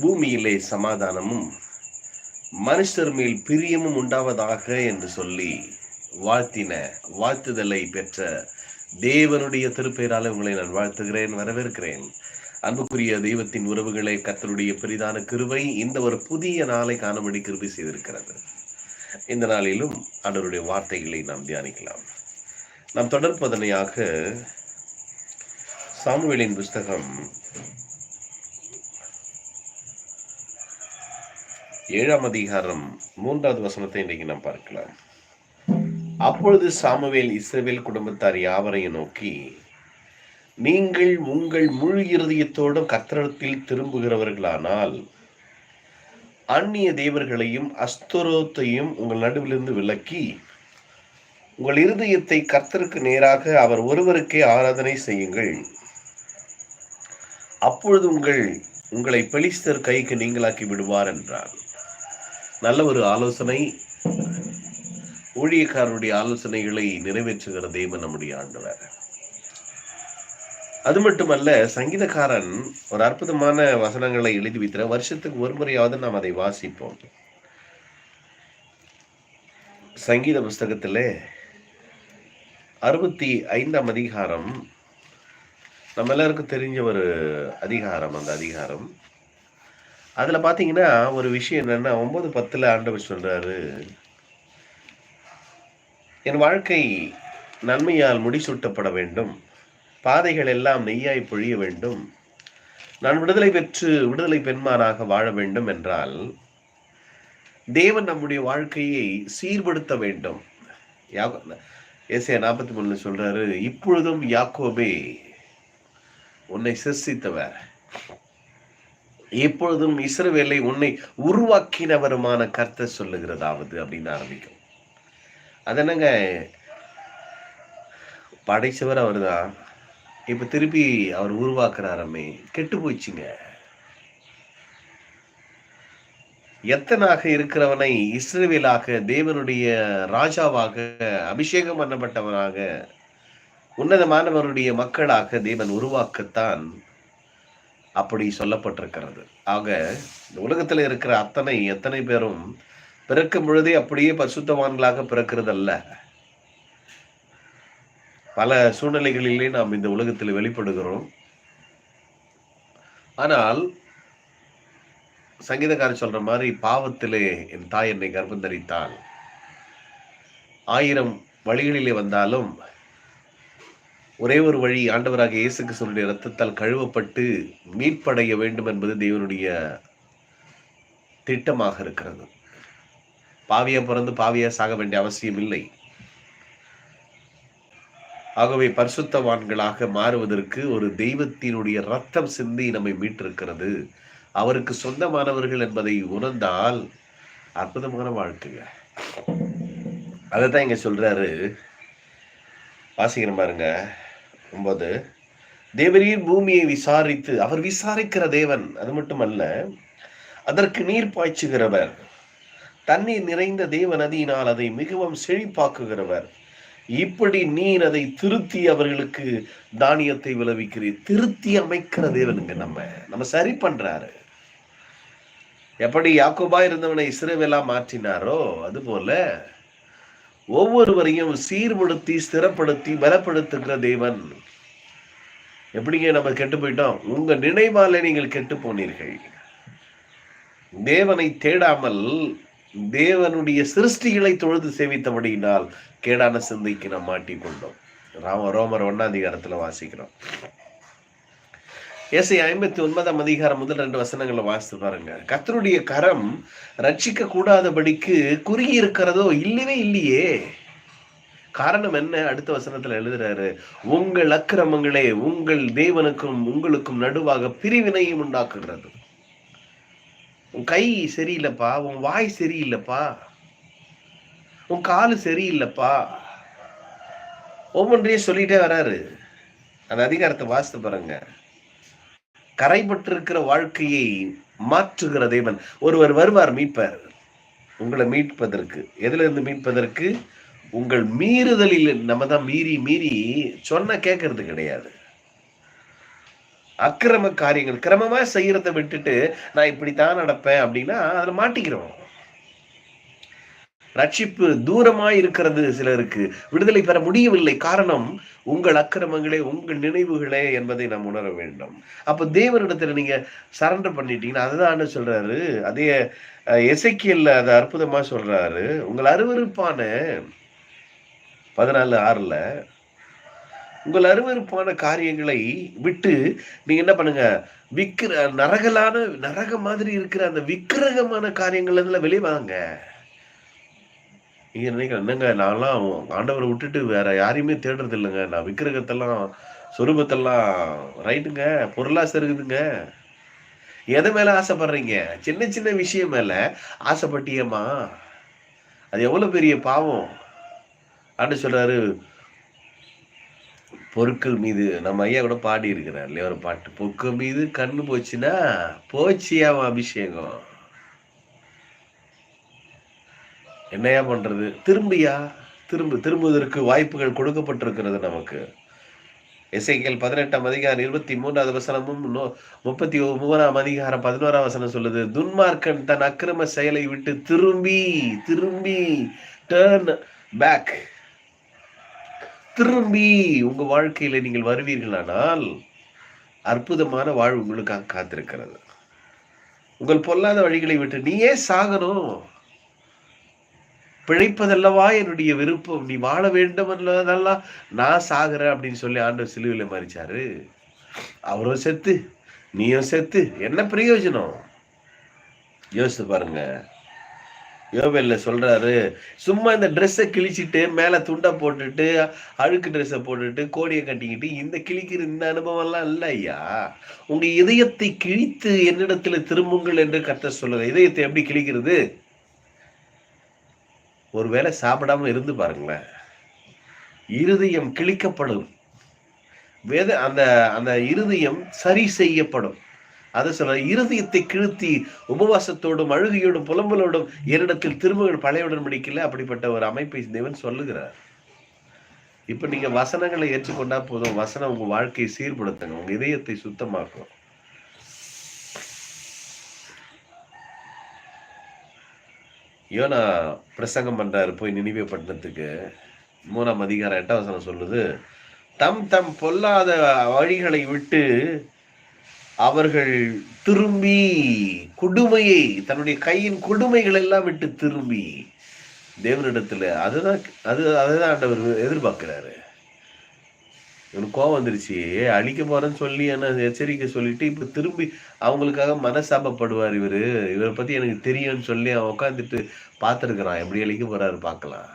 பூமியிலே சமாதானமும் மனுஷர் மேல் பிரியமும் உண்டாவதாக என்று சொல்லி வாழ்த்தின வாழ்த்துதலை பெற்ற தேவனுடைய திருப்பெயரால் உங்களை நான் வாழ்த்துகிறேன் வரவேற்கிறேன். அன்புக்குரிய தெய்வத்தின் உறவுகளை கத்தருடைய பெரிதான கிருவை இந்த ஒரு புதிய நாளை காணும்படி கிருபை செய்திருக்கிறது. இந்த நாளிலும் அவருடைய வார்த்தைகளை நாம் தியானிக்கலாம். நாம் தொடர்பதனையாக சாமுவேலின் புஸ்தகம் ஏழாம் அதிகாரம் மூன்றாவது வசனத்தை இன்றைக்கு நாம் பார்க்கலாம். அப்பொழுது சாமுவேல் இஸ்ரேவேல் குடும்பத்தார் யாவரையும் நோக்கி நீங்கள் உங்கள் முழு இருதயத்தோடும் கத்திரத்தில் திரும்புகிறவர்களானால் அந்நிய தேவர்களையும் அஸ்தரோத்தையும் உங்கள் நடுவிலிருந்து விலக்கி உங்கள் இருதயத்தை கர்த்தருக்கு நேராக அவர் ஒருவருக்கே ஆராதனை செய்யுங்கள். அப்பொழுது உங்கள் உங்களை பெலிஸ்தர் கைக்கு நீங்களாக்கி விடுவார் என்றார் நல்ல ஒரு ஆலோசனை ஊழியக்காரருடைய ஆலோசனைகளை நிறைவேற்றுகிற தெய்வம் நம்முடைய ஆண்டவர். அது மட்டுமல்ல சங்கீதக்காரன் ஒரு அற்புதமான வசனங்களை எழுதி வைத்திர வருஷத்துக்கு ஒரு முறையாவது நாம் அதை வாசிப்போம். சங்கீத புஸ்தகத்தில் அறுபத்தி ஐந்தாம் அதிகாரம் நம்ம எல்லாருக்கும் தெரிஞ்ச ஒரு அதிகாரம் அந்த அதிகாரம். அதில் பார்த்தீங்கன்னா ஒரு விஷயம் என்னென்னா ஒம்பது பத்தில் ஆண்டவர் சொல்கிறாரு என் வாழ்க்கை நன்மையால் முடிசூட்டப்பட வேண்டும். பாதைகள் எல்லாம் நெய்யாய் பொழிய வேண்டும். நான் விடுதலை பெற்று விடுதலை பெண்மானாக வாழ வேண்டும் என்றால் தேவன் நம்முடைய வாழ்க்கையை சீர்படுத்த வேண்டும். ஏசியா நாற்பத்தி மூணுல சொல்றாரு இப்பொழுதும் யாக்கோபே உன்னை சிர்சித்தவர். எப்பொழுதும் இஸ்ரவேலை உன்னை உருவாக்கினவருமான கர்த்தர் சொல்லுகிறதாவது அப்படின்னு ஆரம்பிக்கும். அது என்னங்க? படைச்சவர் அவர் தான் இப்போ திருப்பி அவர் உருவாக்குறாரமே. கெட்டு போயிடுச்சுங்க. எத்தனாக இருக்கிறவனை இஸ்ரேவேலாக தேவனுடைய ராஜாவாக அபிஷேகம் பண்ணப்பட்டவனாக உன்னதமானவருடைய மக்களாக தேவன் உருவாக்கத்தான் அப்படி சொல்லப்பட்டிருக்கிறது. ஆக இந்த உலகத்தில் இருக்கிற அத்தனை எத்தனை பேரும் பிறக்கும் பொழுதே அப்படியே பரிசுத்தவான்களாக பிறக்கிறதல்ல. பல சூழ்நிலைகளிலே நாம் இந்த உலகத்தில் வெளிப்படுகிறோம். ஆனால் சங்கீதக்காரர் சொல்ற மாதிரி பாவத்திலே என் தாய் என்னை கர்ப்பந்தரித்தாள். ஆயிரம் வழிகளிலே வந்தாலும் ஒரே ஒரு வழி ஆண்டவராக இயேசு கிறிஸ்துவனுடைய ரத்தத்தால் கழுவப்பட்டு மீட்படைய வேண்டும் என்பது தேவனுடைய திட்டமாக இருக்கிறது. பாவியா பிறந்து பாவியா சாக வேண்டிய அவசியம் இல்லை. ஆகவே பரிசுத்தவான்களாக மாறுவதற்கு ஒரு தெய்வத்தினுடைய ரத்தம் சிந்தி நம்மை மீட்டிருக்கிறது. அவருக்கு சொந்தமானவர்கள் என்பதை உணர்ந்தால் அற்புதமான வாழ்க்கைங்க. அதை தான் இங்க சொல்றாரு. வாசிக்கிற பாருங்க. ஒன்பது. தேவரீர் பூமியை விசாரித்து அவர் விசாரிக்கிற தேவன் அது மட்டுமல்ல அதற்கு நீர் பாய்ச்சுகிறவர். தண்ணீர் நிறைந்த தேவ நதியினால் அதை மிகவும் செழிப்பாக்குகிறவர். இப்படி நீர் அதை திருத்தி அவர்களுக்கு தானியத்தை விளைவிக்கிறீர். திருத்தி அமைக்கிற தேவனுங்க நம்ம. நம்ம சரி பண்றாரு. எப்படி யாக்கோபா இருந்தவனை இஸ்ரேவேலா மாற்றினாரோ அதுபோல ஒவ்வொருவரையும் சீர்படுத்தி ஸ்திரப்படுத்தி பலப்படுத்துகிற தேவன். எப்படிங்க நம்ம கெட்டு போயிட்டோம்? உங்க நினைவாலே நீங்கள் கெட்டு போனீர்கள். தேவனை தேடாமல் தேவனுடைய சிருஷ்டிகளை தொழுது சேவித்தபடியினால் கேடான சிந்தைக்கு நாம் மாட்டிக்கொண்டோம். ராம ரோமர் ஒன்னாம் அதிகாரத்துல வாசிக்கிறோம். இயேசை ஐம்பத்தி ஒன்பதாம் அதிகாரம் முதல் ரெண்டு வசனங்களை வாசித்து பாருங்க. கத்தருடைய கரம் ரட்சிக்க கூடாதபடிக்கு குறுகி இருக்கிறதோ இல்லவே இல்லையே. காரணம் என்ன? அடுத்த வசனத்துல எழுதுறாரு உங்கள் அக்கிரமங்களே உங்கள் தேவனுக்கும் உங்களுக்கும் நடுவாக பிரிவினையும் உண்டாக்குகிறது. உன் கை சரியில்லைப்பா உன் வாய் சரியில்லைப்பா உன் காலு சரியில்லைப்பா. ஒவ்வொன்றையும் சொல்லிட்டே வராரு. அந்த அதிகாரத்தை வாசித்து பாருங்க. கரைபட்டிருக்கிற வாழ்க்கையை மாற்றுகிற தேவன். ஒருவர் வருவார் மீட்பார். உங்களை மீட்பதற்கு. எதிலிருந்து மீட்பதற்கு? உங்கள் மீறுதலில் நம்ம தான் மீறி மீறி சொன்ன கேட்கறது கிடையாது. அக்கிரம காரியங்கள் கிரமமா செய்யறத விட்டுட்டு நான் இப்படித்தான் நடப்பேன் அப்படின்னா அதுல மாட்டிக்கிறோம். ரட்சிப்பு தூரமாய் இருக்கிறது சிலருக்கு. விடுதலை பெற முடியவில்லை. காரணம் உங்கள் அக்கிரமங்களே உங்கள் நினைவுகளே என்பதை நாம் உணர வேண்டும். அப்ப தேவனிடத்துல நீங்க சரண்டர் பண்ணிட்டீங்கன்னா அதுதான் சொல்றாரு? அதே எசைக்கியல்ல அதை அற்புதமா சொல்றாரு. உங்கள் அருவருப்பான பதினாலு ஆறுல உங்கள் அருவருப்பான காரியங்களை விட்டு நீங்க என்ன பண்ணுங்க? விக்கிர நரகலான நரக மாதிரி இருக்கிற அந்த விக்கிரகமான காரியங்கள் வெளியே வாங்க. நீங்க நினைக்கிறேன் என்னங்க நான்லாம் ஆண்டவரை விட்டுட்டு வேற யாரையுமே தேடுறது இல்லைங்க. நான் விக்கிரகத்தெல்லாம் சொரூபத்தெல்லாம் ரைட்டுங்க பொருளாசை இருக்குதுங்க எதை மேல ஆசைப்படுறீங்க? சின்ன சின்ன விஷயம் மேல ஆசைப்பட்டியம்மா. அது எவ்வளவு பெரிய பாவம்? அப்படின்னு சொல்றாரு பொருட்கள் மீது நம்ம ஐயா கூட பாடி இருக்கிறார் இல்லையா ஒரு பாட்டு? பொருட்கள் மீது கண்ணு போச்சுன்னா போச்சு அவன் அபிஷேகம். என்னையா பண்ணுறது திரும்பியா? திரும்ப திரும்புவதற்கு வாய்ப்புகள் கொடுக்கப்பட்டிருக்கிறது நமக்கு. இசைகள் பதினெட்டாம் அதிகாரம் இருபத்தி மூன்றாவது வசனமும் முப்பத்தி மூணாம் அதிகாரம் பதினோராம் வசனம் சொல்லுது துன்மார்க்கன் தன் அக்கிரம செயலை விட்டு திரும்பி திரும்பி டேர்ன் பேக் திரும்பி உங்க வாழ்க்கையில நீங்கள் வருவீர்களானால் அற்புதமான வாழ்வு உங்களுக்காக காத்திருக்கிறது. உங்கள் பொல்லாத வழிகளை விட்டு நீயே சாகணும். பிழைப்பதல்லவா என்னுடைய விருப்பம். நீ வாழ வேண்டும் என்றதெல்லாம் நான் சாகிறேன் அப்படின்னு சொல்லி ஆண்டவர் சிலுவையில் மறிச்சாரு. அவரும் செத்து நீயும் செத்து. என்ன பிரயோஜனம்? யோசித்து பாருங்க. யோவேல்ல சொல்றாரு சும்மா இந்த ட்ரெஸ்ஸை கிழிச்சிட்டு மேல துண்டை போட்டுட்டு அழுக்கு ட்ரெஸ்ஸை போட்டுட்டு கோடியை கட்டிக்கிட்டு இந்த கிழிக்கிற இந்த அனுபவம் எல்லாம் இல்ல ஐயா. உங்க இதயத்தை கிழித்து என்னிடத்துல திரும்புங்கள் என்று கத்த சொல்லுங்க இதயத்தை எப்படி கிழிக்கிறது? ஒருவேளை சாப்பிடாம இருந்து பாருங்களேன். இருதயம் கிழிக்கப்படும். வேத அந்த அந்த இருதயம் சரி செய்யப்படும். அதை சொல்ற இருதயத்தை கிழுத்தி உபவாசத்தோடும் அழுகையோடும் புலம்பலோடும் என்னிடத்தில் திரும்புகள் பழையவுடன் முடிக்கல அப்படிப்பட்ட ஒரு அமைப்பை தேவன் சொல்லுகிறார். இப்ப நீங்க வசனங்களை ஏற்றுக்கொண்டா போதும். வசனம் உங்க வாழ்க்கையை சீர்படுத்துங்க. உங்க இதயத்தை சுத்தமாக்கும். யோனா பிரசங்கம் பண்ணுறாரு போய் நினைவே பட்டணத்துக்கு மூணாம் அதிகாரம் எட்டாவசனம் சொல்லுது தம் தம் பொல்லாத வழிகளை விட்டு அவர்கள் திரும்பி கொடுமையை தன்னுடைய கையின் கொடுமைகள் எல்லாம் விட்டு திரும்பி. தேவனிடத்தில் அதுதான் அது அதுதான் ஆண்டவர் எதிர்பார்க்கிறாரு. இவனுக்கு கோவம் வந்துருச்சு. அழிக்க போறேன்னு சொல்லி என்ன எச்சரிக்கை சொல்லிட்டு இப்ப திரும்பி அவங்களுக்காக மனசாபப்படுவார் இவரு. இவரை பத்தி எனக்கு தெரியும்னு சொல்லி அவன் உட்காந்துட்டு பார்த்துருக்குறான் எப்படி அழிக்க போறாரு பார்க்கலாம்.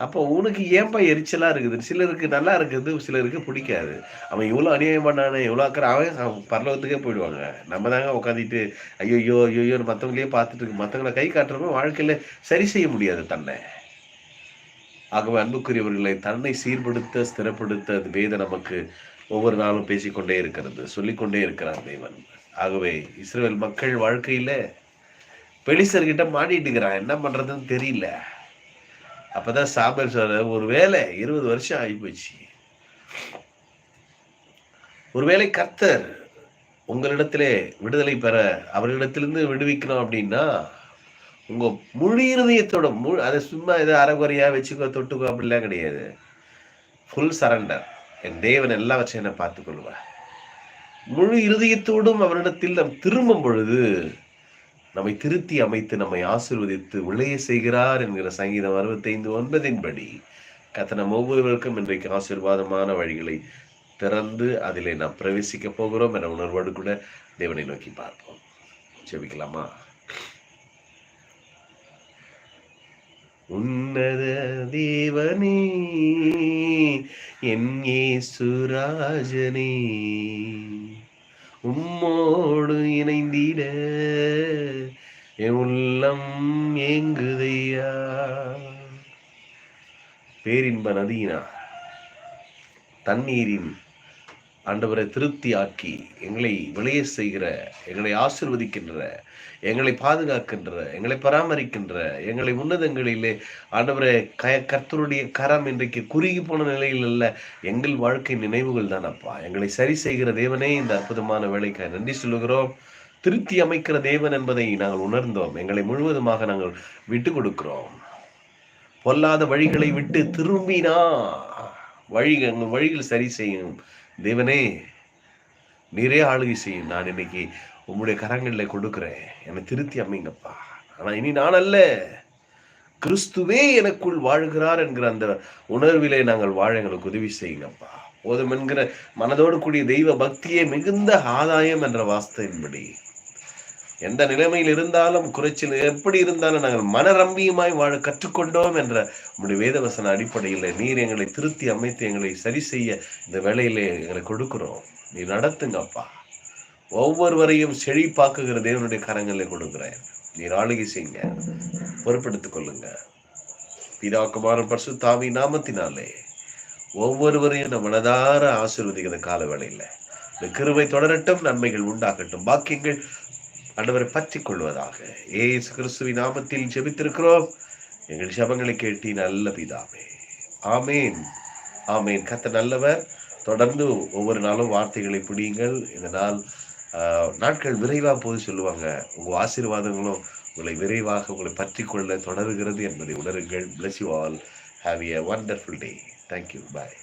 அப்போ உனக்கு ஏன்பா எரிச்சலா இருக்குது? சிலருக்கு நல்லா இருக்குது சிலருக்கு பிடிக்காது. அவன் இவ்வளோ அநியாயம் பண்ணானே இவ்வளோ அக்கறை அவன் பரலோகத்துக்கே போயிடுவாங்க. நம்ம தாங்க உட்காந்துட்டு ஐயோ ஐயோ மற்றவங்களையே பார்த்துட்டு மற்றவங்களை கை காட்டுறப்ப வாழ்க்கையில் சரி செய்ய முடியாது தன்னை. ஆகவே அன்புக்குரியவர்களை தன்னை சீர்படுத்த ஸ்திரப்படுத்த அது வேத நமக்கு ஒவ்வொரு நாளும் பேசிக்கொண்டே இருக்கிறது சொல்லிக்கொண்டே இருக்கிறார் தேவன். ஆகவே இஸ்ரேல் மக்கள் வாழ்க்கையில பெலிசர்கிட்ட மாட்டிட்டு இருக்கிறான் என்ன பண்றதுன்னு தெரியல. அப்பதான் சாம்பல் சார் ஒரு வேலை இருபது வருஷம் ஆகி போச்சு ஒருவேளை கர்த்தர் உங்களிடத்திலே விடுதலை பெற அவர்களிடத்திலிருந்து விடுவிக்கணும் அப்படின்னா உங்க முழு இருதயத்தோட முழு அதை சும்மா ஏதோ அறகுறையா வச்சுக்கோ தொட்டுக்கோ அப்படிலாம் கிடையாது. ஃபுல் சரண்டர் என் தேவன் எல்லாவற்றையும் என்ன பார்த்துக்கொள்வா முழு இருதயத்தோடும் அவரிடத்தில் நாம் திரும்பும் பொழுது நம்மை திருத்தி அமைத்து நம்மை ஆசிர்வதித்து விளைய செய்கிறார் என்கிற சங்கீதம் அறுபத்தைந்து ஒன்பதின்படி கத்தனம் ஒவ்வொருவருக்கும் இன்றைக்கு ஆசீர்வாதமான வழிகளை திறந்து அதிலே நாம் பிரவேசிக்க போகிறோம் என உணர்வோடு கூட தேவனை நோக்கி பார்ப்போம். ஜெபிக்கலாமா? உன்னத தேவனே என் சுராஜனே உம்மோடு இணைந்திட என் உள்ளம் ஏங்குதையா. பேரின்ப நதியினா தண்ணீரின் ஆண்டவரை திருப்தியாக்கி எங்களை விளைய செய்கிற எங்களை ஆசிர்வதிக்கின்ற எங்களை பாதுகாக்கின்ற எங்களை பராமரிக்கின்ற எங்களை உன்னதங்களிலே ஆண்டவரை க கர்த்தருடைய கரம் இன்றைக்கு குறுகி போன நிலையில் அல்ல எங்கள் வாழ்க்கை நினைவுகள் தான் அப்பா. எங்களை சரி செய்கிற தேவனே இந்த அற்புதமான வேலைக்காக நன்றி சொல்லுகிறோம். திருத்தி அமைக்கிற தேவன் என்பதை நாங்கள் உணர்ந்தோம். எங்களை முழுவதுமாக நாங்கள் விட்டு கொடுக்கிறோம். பொல்லாத வழிகளை விட்டு திரும்பினா வழி எங்கள் வழிகள் சரி செய்யும். தேவனே நீரே ஆளுகை செய்யும். நான் இன்னைக்கு உங்களுடைய கரங்களில் கொடுக்குறேன். என்னை திருத்தி அமைங்கப்பா. ஆனால் இனி நான் அல்ல. கிறிஸ்துவே எனக்குள் வாழ்கிறார் என்கிற அந்த உணர்விலே நாங்கள் வாழ எங்களுக்கு உதவி செய்யுங்கப்பா. போதும் என்கிற மனதோடு கூடிய தெய்வ பக்தியே மிகுந்த ஆதாயம் என்ற வாஸ்தையின்படி எந்த நிலைமையில் இருந்தாலும் குறைச்சல் எப்படி இருந்தாலும் நாங்கள் மனரம்பியுமாய் வாழ கற்றுக்கொண்டோம் என்ற உங்களுடைய வேதவசன அடிப்படையில் நீர் எங்களை திருத்தி அமைத்து எங்களை சரி செய்ய இந்த வேலையிலே எங்களை கொடுக்கிறோம். நீ நடத்துங்கப்பா. ஒவ்வொருவரையும் செழிப்பாக்குகிற தேவனுடைய கரங்களை கொடுக்குறேன். நீர் ஆளுகை செய்யுங்க. பொறுப்பெடுத்துக் கொள்ளுங்க. பிதா குமாரன் பரிசு தாவி நாமத்தினாலே ஒவ்வொருவரையும் நம்ம மனதார ஆசீர்வதிக்கிற கால வேளையில் இந்த கிருவை தொடரட்டும் நன்மைகள் உண்டாகட்டும். பாக்கியங்கள் ஆண்டவரை பற்றி கொள்வதாக ஏசு கிறிஸ்துவின் நாமத்தில் ஜெபித்திருக்கிறோம். எங்கள் ஜபங்களை கேட்டி நல்ல பிதாமே ஆமேன். ஆமேன். கத்த நல்லவர். தொடர்ந்து ஒவ்வொரு நாளும் வார்த்தைகளை பிடியுங்கள் இதனால் நாட்கள் விரைவாக போது சொல்லுவாங்க. உங்கள் ஆசீர்வாதங்களும் உங்களை விரைவாக உங்களை பற்றி கொள்ள தொடருகிறது என்பதை உணருங்கள். Bless you all have a wonderful day thank you bye